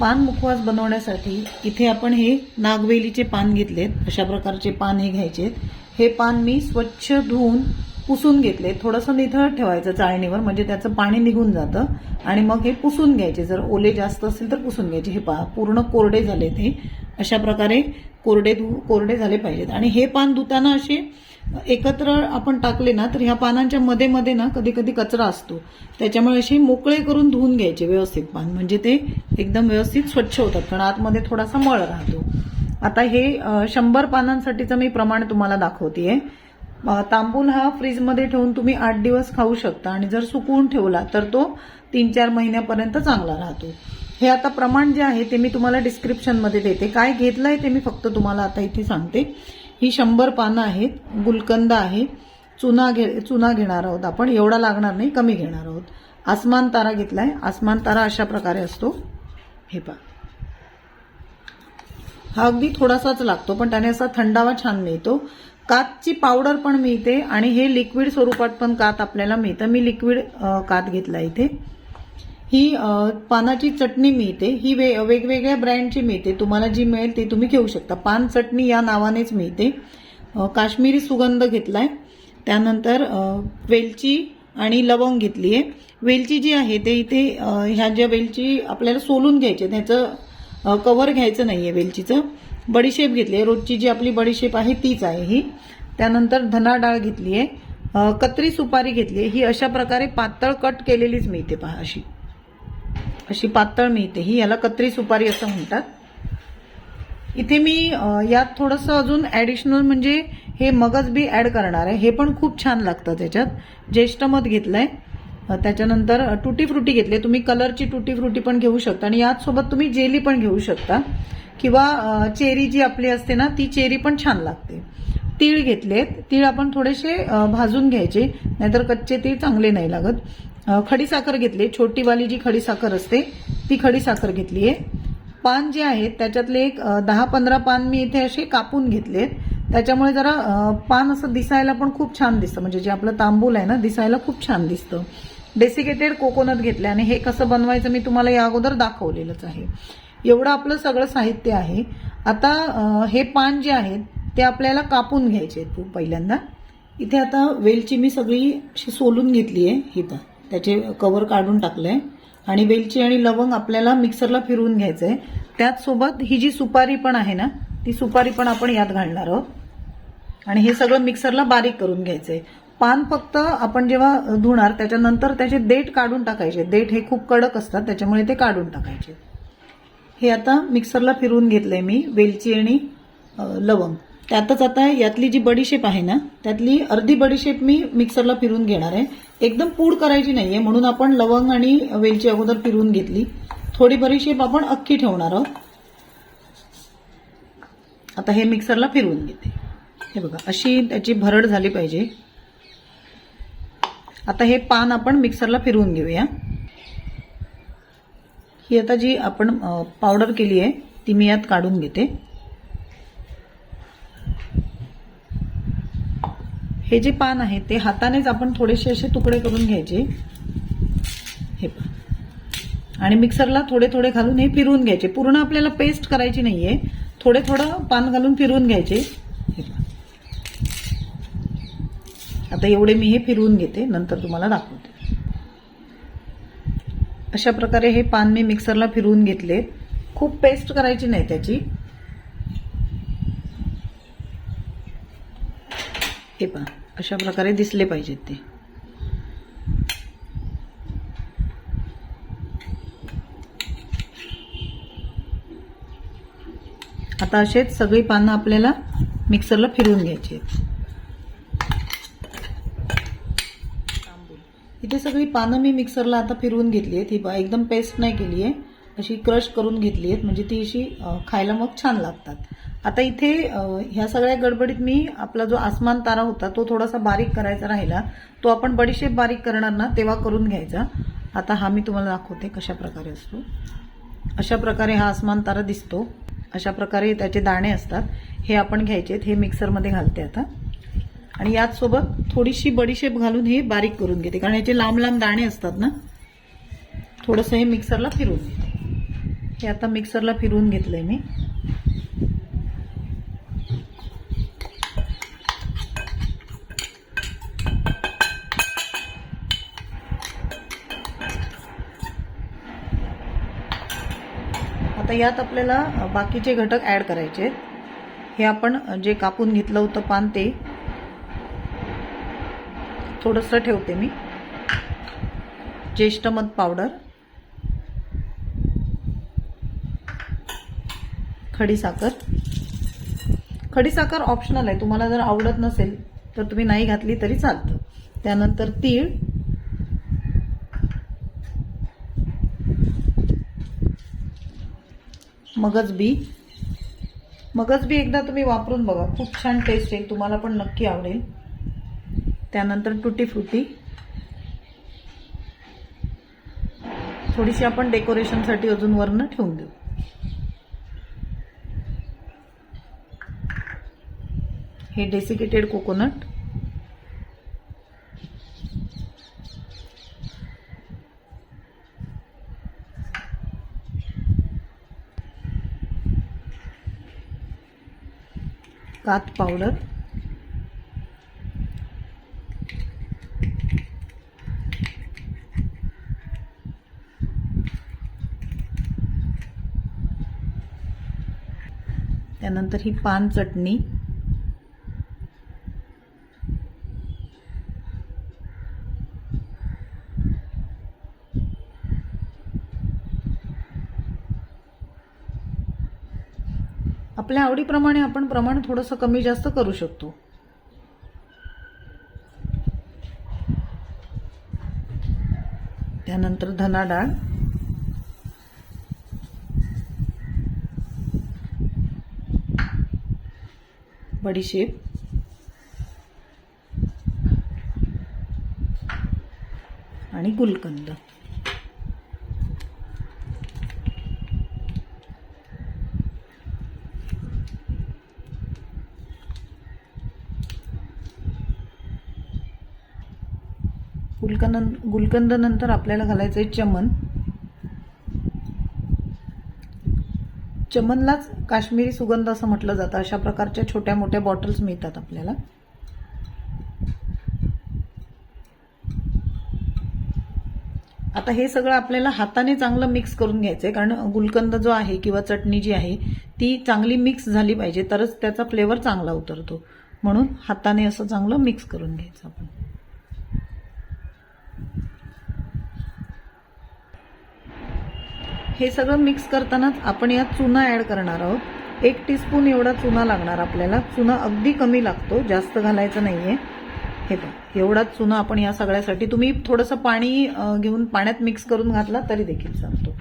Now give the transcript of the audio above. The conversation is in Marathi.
पान मुखवास बनवण्यासाठी इथे आपण हे नागवेलीचे पान घेतलेत. अशा प्रकारचे पान हे घ्यायचे. हे पान मी स्वच्छ धुवून पुसून घेतले थोडंसं निथळ ठेवायचं चाळणीवर म्हणजे त्याचं पाणी निघून जातं. आणि मग हे पुसून घ्यायचे. जर ओले जास्त असतील तर पुसून घ्यायचे. हे पा पूर्ण कोरडे झाले ते अशा प्रकारे कोरडे धु कोरडे झाले पाहिजेत. आणि हे पान धुताना असे एकत्र आपण टाकले ना तर ह्या पानांच्या मध्ये मध्ये ना कधी कधी कचरा असतो. त्याच्यामुळे असे मोकळे करून धुवून घ्यायचे व्यवस्थित पान. म्हणजे ते एकदम व्यवस्थित स्वच्छ होतात कारण आतमध्ये थोडासा मळ राहतो. आता हे शंभर पानांसाठीचं मी प्रमाण तुम्हाला दाखवतेय. तांबूल हा फ्रीजमध्ये ठेवून तुम्ही आठ दिवस खाऊ शकता. आणि जर सुकवून ठेवला तर तो तीन चार महिन्यापर्यंत चांगला राहतो. हे आता प्रमाण जे आहे ते मी तुम्हाला डिस्क्रिप्शनमध्ये देते. काय घेतलंय ते मी फक्त तुम्हाला आता इथे सांगते. ही शंभर पानं आहेत गुलकंद आहे. चुना घे चुना घेणार आहोत आपण. एवढा लागणार नाही कमी घेणार आहोत. आसमान तारा घेतला आहे आसमान तारा अशा प्रकारे असतो. हे पा हा अगदी थोडासाच लागतो पण त्याने असा थंडावा छान मिळतो. कातची पावडर पण मिळते आणि हे लिक्विड स्वरूपात पण कात आपल्याला मिळतं. मी लिक्विड कात घेतला इथे. ही पानाची चटणी मिळते. ही वे वेगवेगळ्या ब्रँडची मिळते. तुम्हाला जी मिळेल ती तुम्ही घेऊ शकता. पान चटणी या नावानेच मिळते. काश्मीरी सुगंध आहे त्यानंतर वेलची आणि लवंग घेतली आहे वेलची जी आहे ते इथे ह्या ज्या वेलची आपल्याला सोलून घ्यायचे त्याचं कवर घ्यायचं नाही आहे वेलचीचं. बडीशेप घेतली आहे रोजची जी आपली बडीशेप आहे तीच आहे ही. त्यानंतर धना डाळ घेतली आहे कत्री सुपारी घेतली आहे ही अशा प्रकारे पातळ कट केलेलीच मिळते पहा अशी. अशी पातळ मिळते. ही याला कत्री सुपारी असं म्हणतात. इथे मी यात थोडंसं अजून ॲडिशनल म्हणजे हे मगज बी ॲड करणार आहे. हे पण खूप छान लागतं त्याच्यात. ज्येष्ठ मध घेतलंय. आहे त्याच्यानंतर टुटी फ्रुटी घेतली. तुम्ही कलरची टुटी फ्रुटी पण घेऊ शकता. आणि याच सोबत तुम्ही जेली पण घेऊ शकता. किंवा चेरी जी आपली असते ना ती चेरी पण छान लागते. तीळ घेतलेत. तीळ आपण थोडेसे भाजून घ्यायचे. नाहीतर कच्चे तीळ चांगले नाही लागत. खडी खडीसाखर घेतली छोटीवाली जी खडीसाखर असते ती खडीसाखर घेतली आहे. पान जे आहेत त्याच्यातले एक दहा पंधरा पान मी इथे असे कापून घेतलेत. त्याच्यामुळे जरा पान असं दिसायला पण खूप छान दिसतं. म्हणजे जे आपलं तांबूल आहे ना दिसायला खूप छान दिसतं. डेसिकेटेड कोकोनट घेतले आणि हे कसं बनवायचं मी तुम्हाला या अगोदर दाखवलेलंच आहे. एवढं आपलं सगळं साहित्य आहे. आता हे पान जे आहेत ते आपल्याला कापून घ्यायचे आहेत पहिल्यांदा. इथे आता वेलची मी सगळी अशी सोलून घेतली आहे. इथं त्याचे कवर काढून टाकलं आहे आणि वेलची आणि लवंग आपल्याला मिक्सरला फिरवून घ्यायचं आहे त्याचसोबत ही जी सुपारी पण आहे ना ती सुपारी पण आपण यात घालणार आहोत. आणि हे सगळं मिक्सरला बारीक करून घ्यायचं आहे पान फक्त आपण जेव्हा धुणार त्याच्यानंतर त्याचे देठ काढून टाकायचे. देठ हे खूप कडक असतात त्याच्यामुळे ते काढून टाकायचे. हे आता मिक्सरला फिरवून घेतलंय मी वेलची आणि लवंग. त्यातच आता यातली जी बडीशेप आहे ना त्यातली अर्धी बडीशेप मी मिक्सरला फिरून घेणार आहे. एकदम पूड करायची नाहीये म्हणून आपण लवंग आणि वेलची अगोदर फिरून घेतली. थोडी बडीशेप आपण अख्खी ठेवणार आहोत. आता हे मिक्सरला फिरवून घेते. हे बघा अशी त्याची भरड झाली पाहिजे. आता हे पान आपण मिक्सरला फिरवून घेऊया. ही आता जी आपण पावडर केली आहे ती मी यात काढून घेते. हे जे पान आहे ते हातानेच आपण थोडेसे असे तुकडे करून घ्यायचे. हे पहा. आणि मिक्सरला थोडे थोडे घालून हे फिरवून घ्यायचे. पूर्ण आपल्याला पेस्ट करायची नाही आहे थोडे थोडं पान घालून फिरवून घ्यायचे. हे पहा. आता एवढे मी हे फिरवून घेते. नंतर तुम्हाला दाखवते. अशा प्रकारे हे पान मी मिक्सरला फिरवून घेतले. खूप पेस्ट करायची नाही त्याची. हे पहा. अशा प्रकारे दिसले पाहिजेत ते. आता असेच सगळी पानं आपल्याला मिक्सरला फिरवून घ्यायची आहेत. इथे सगळी पानं मी मिक्सरला आता फिरवून घेतली आहेत. ही एकदम पेस्ट नाही केली आहे. अशी क्रश करून घेतली आहेत. म्हणजे ती अशी खायला मग छान लागतात. आता इथे ह्या सगळ्या गडबडीत मी आपला जो आसमान तारा होता तो थोडासा बारीक करायचा राहिला. तो आपण बडीशेप बारीक करणार ना तेव्हा करून घ्यायचा. आता हा मी तुम्हाला दाखवते कशा प्रकारे असतो. अशा प्रकारे हा आसमान तारा दिसतो. अशा प्रकारे त्याचे दाणे असतात. हे आपण घ्यायचे हे मिक्सरमध्ये घालते आता. आणि याचसोबत थोडीशी बडीशेप घालून हे बारीक करून घेते. कारण याचे लांब लांब दाणे असतात ना. थोडंसं हे मिक्सरला फिरवून घेते. हे आता मिक्सरला फिरवून घेतलंय मी. आता यात आपल्याला बाकीचे घटक ॲड करायचे आहेत. हे आपण जे कापून घेतलं होतं पान ते थोडंसं ठेवते मी. ज्येष्ठमध पावडर खडीसाखर खडीसाखर ऑप्शनल आहे. तुम्हाला जर आवडत नसेल तर तुम्ही नाही घातली तरी चालतं. त्यानंतर तीळ मगज बी. मगज बी एकदा तुम्ही वापरून बघा. खूप छान टेस्ट येईल. तुम्हाला पण नक्की आवडेल. त्यानंतर टुटी फ्रुटी थोडीशी आपण डेकोरेशनसाठी अजून वरनं ठेवून देऊ. हे डेसिकेटेड कोकोनट कात पावडर त्यानंतर ही पान चटणी. आपल्या आवडीप्रमाणे आपण प्रमाण थोडंसं कमी जास्त करू शकतो. त्यानंतर धना डाळ. बडीशेप आणि गुलकंद. गुलकंद गुलकंदनंतर आपल्याला घालायचं आहे चमन. चमनलाच काश्मीरी सुगंध असं म्हटलं जातं. अशा प्रकारच्या छोट्या मोठ्या बॉटल्स मिळतात आपल्याला. आता हे सगळं आपल्याला हाताने चांगलं मिक्स करून घ्यायचं आहे कारण गुलकंद जो आहे किंवा चटणी जी आहे ती चांगली मिक्स झाली पाहिजे. तरच त्याचा फ्लेवर चांगला उतरतो. म्हणून हाताने असं चांगलं मिक्स करून घ्यायचं आपण. हे सगळं मिक्स करतानाच आपण यात चुना ॲड करणार आहोत. एक टीस्पून एवढा चुना लागणार आपल्याला. चुना अगदी कमी लागतो जास्त घालायचं नाहीये. हे पहा एवढाच चुना आपण या सगळ्यासाठी तुम्ही थोडंसं पाणी घेऊन पाण्यात मिक्स करून घातला तरी देखील चालतो.